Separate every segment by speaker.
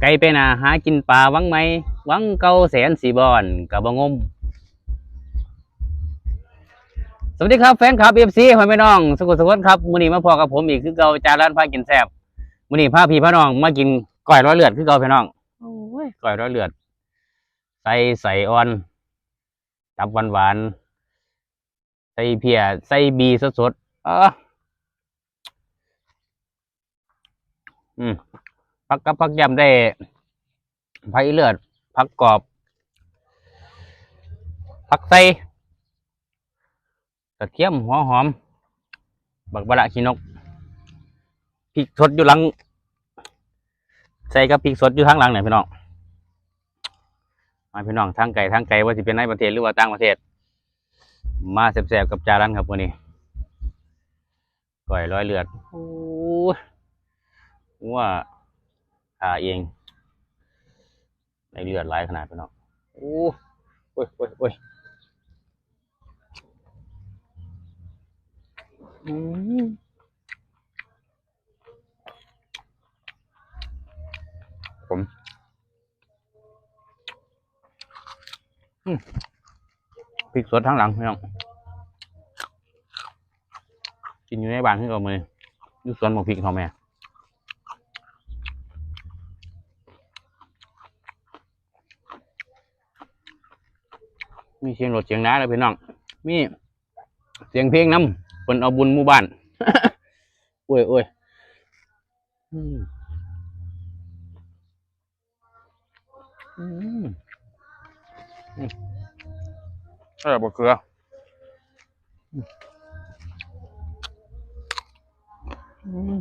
Speaker 1: ไก่ไปนาหากินปลาวังไหมวังเก่าแสนสีบอนกับบงม สวัสดีครับแฟนคลับเอฟซีพ่อแม่น้องสุขสุขครับมื้อนี้มาพอกับผมอีกคือเก่าจาร้านพากินแซ่บมื้อนี้พาพี่พาน้องมากินก้อยร้อยเลือดคือเก่าพี่น้องโอ้ยก้อยร้อยเลือด ใส่ใส่อ่อน ตับหวานหวานๆใส่เพียใส่บีสดสดๆอะอืม พักกับพักยำได้ไผักอีเลือดผักกรอบผักไส้กระเทียมหัวหอม บักบะระขีนกพริกสดอยู่หลัง ใส่กับพริกสดอยู่ทางหลังไหนพี่น้องมาพี่น้องทางไก่ทางไก่ว่าสิเป็นในประเทศหรือว่าต่างประเทศ มาแซ่บๆกับจารันครับวันนี้ก่อยร้อยเลือดโอ้ว่า ขาเองในเลือดหลายขนาดพี่น้องโอ้ยโอ้ยโอ้ยโอ้ยอืมผมอืมพริกสดทั้งหลังพี่น้องกินอยู่ในบ้านที่เรามืออยู่สวนหมกพริกเขาแม่ มีเสียงรถเสียงน้าเลยพี่น้อง มีเสียงเพลงน้ำเพิ่นเอาบุญหมู่บ้านโอ้ยโอ้ยอืมอืมอืมเออบ่เกลืออืม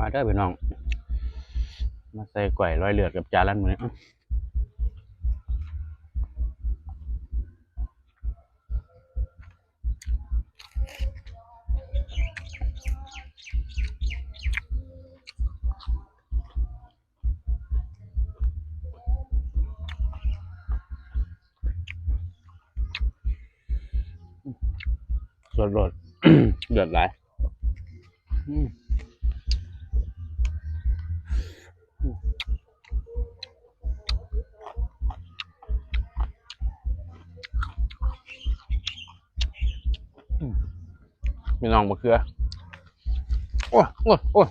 Speaker 1: มาเด้อพี่น้อง มาใส่ก๋วยร้อยเลือดกับจานลันมือนี้สดรสเดือดหลายอืม มีน้องมะเขือ โอ้ยโอ้ยโอ้ย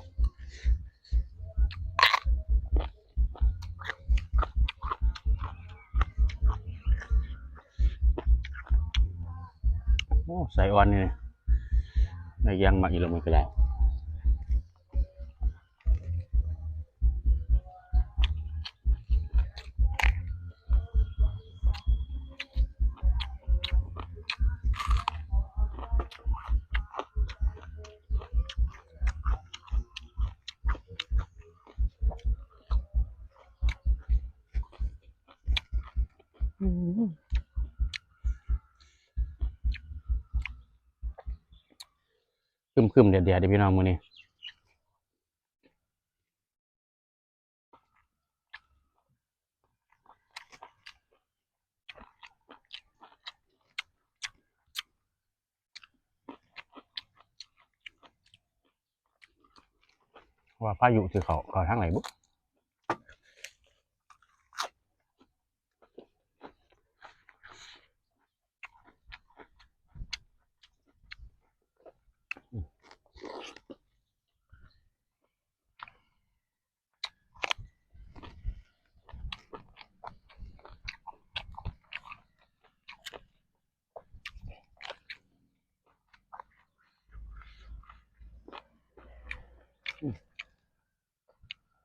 Speaker 1: โอ้ใส่อ่อนนี่ในยังมาอีกแล้วมันก็ได้ คึมคึมๆเดี๋ยวเดี๋ยวเดี๋ยวพี่น้องมือนี้ว่าพายุคือเขาเขาทางไหนบุ๊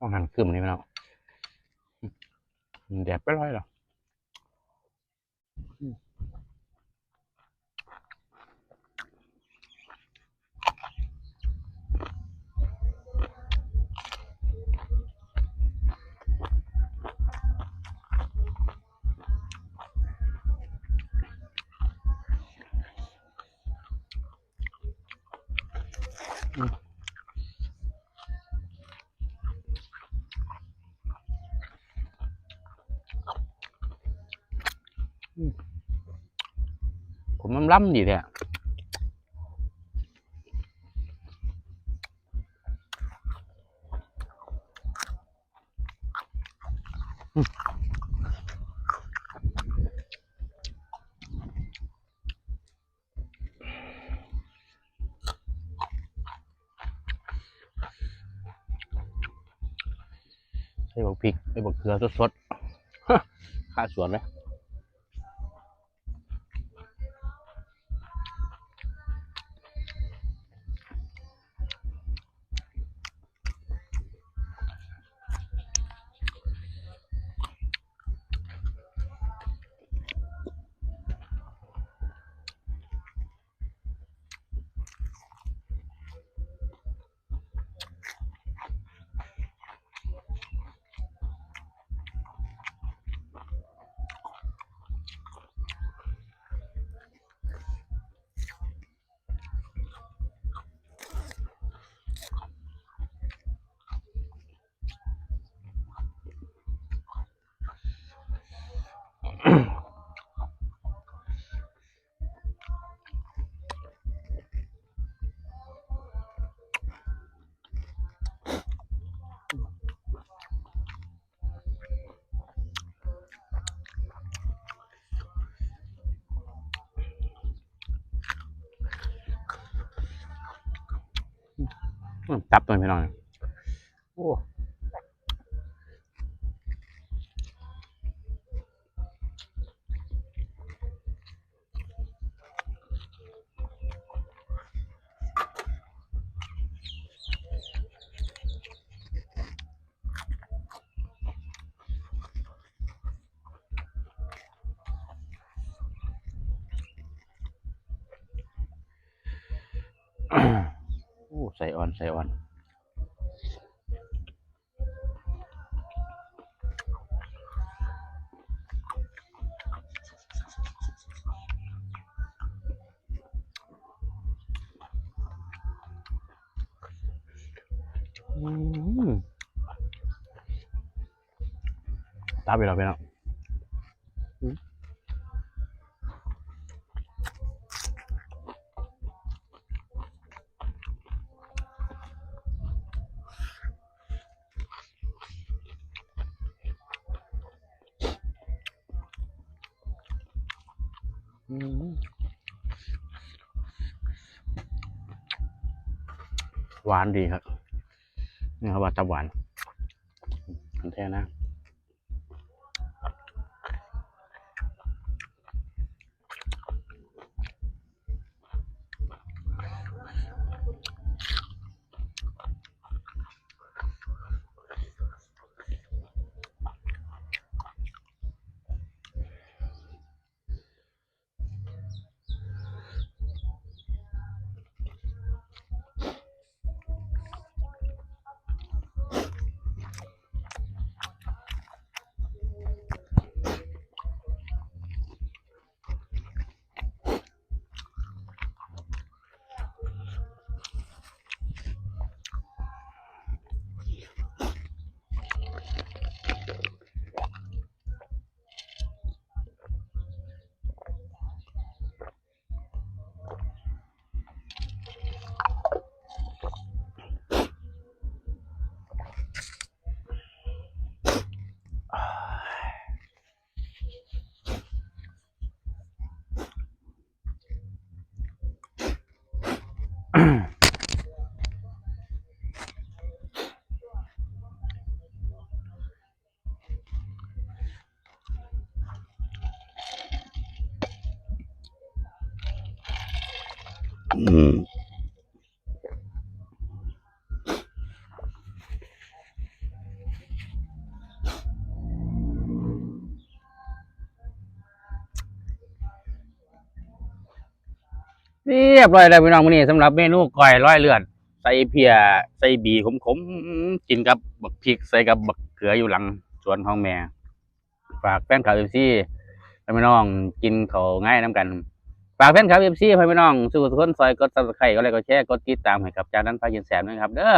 Speaker 1: ต้องหันขึ้นนี่พี่น้องแดดไปร้อยหรออืม ผมมันล้ำดีเลยอะอืมใส่บักพริกใส่บักเกลือสดๆข้าสวนเลยอืม จับตัวพี่น้องโอ้โอ้ ใส่อ่อน ใส่อ่อนอืมตามไปแล้วพี่น้องอื หวานดีครับนี่ครับว่าตะหวานอันแท้นะ อืมเรียบร้อยแล้วพี่น้องมื้อนี้สำหรับเมนูก้อยร้อยเลือดใส่เพียใส่บีขมๆกินกับบักพริกใส่กับบักเขืออยู่หลังสวนของแม่ ฝากแฟนคลับเอฟซีพี่น้องกินเขาง่ายน้ำกันากแฟนคลับเอฟซีพ่อแม่น้องสู้ทุกคนซอยกดซับสไครต์ก็เลยก็แชร์กดติดตามให้กับจานั้นพายินแสบนะครับเด้อ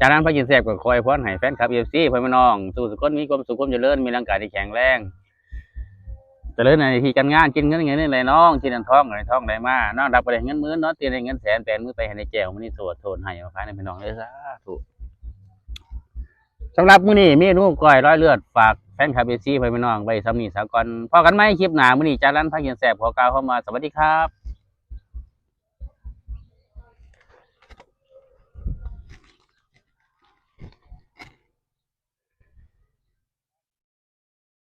Speaker 1: จานั้นพายินแสบก็คอยพรให้แฟนคลับเอฟซีพ่อแม่น้องสู้ทุกคนมีความสุขความเจริญมีร่างกายที่แข็งแรงเจริญในที่การงานกินเงินเงินนี่เลยน้องกินอันท้องอะไรท้องได้มานอนรับไปได้เงินหมื่นนอนตีได้เงินแสนแปดมือไปให้ในแจวมันนี่โสดโทนให้เอาพายในพี่น้องเลยสาธุสำหรับมื้อนี้เมนูก้อยร้อยเลือดฝาก แฟนคาเบอฟซีพ่อแม่น้องไว้สำนีสากลพอกันไหมคลิปหนามื้อนี้จานั้นพายินแสบขอกล่าวเข้ามาสวัสดีครับ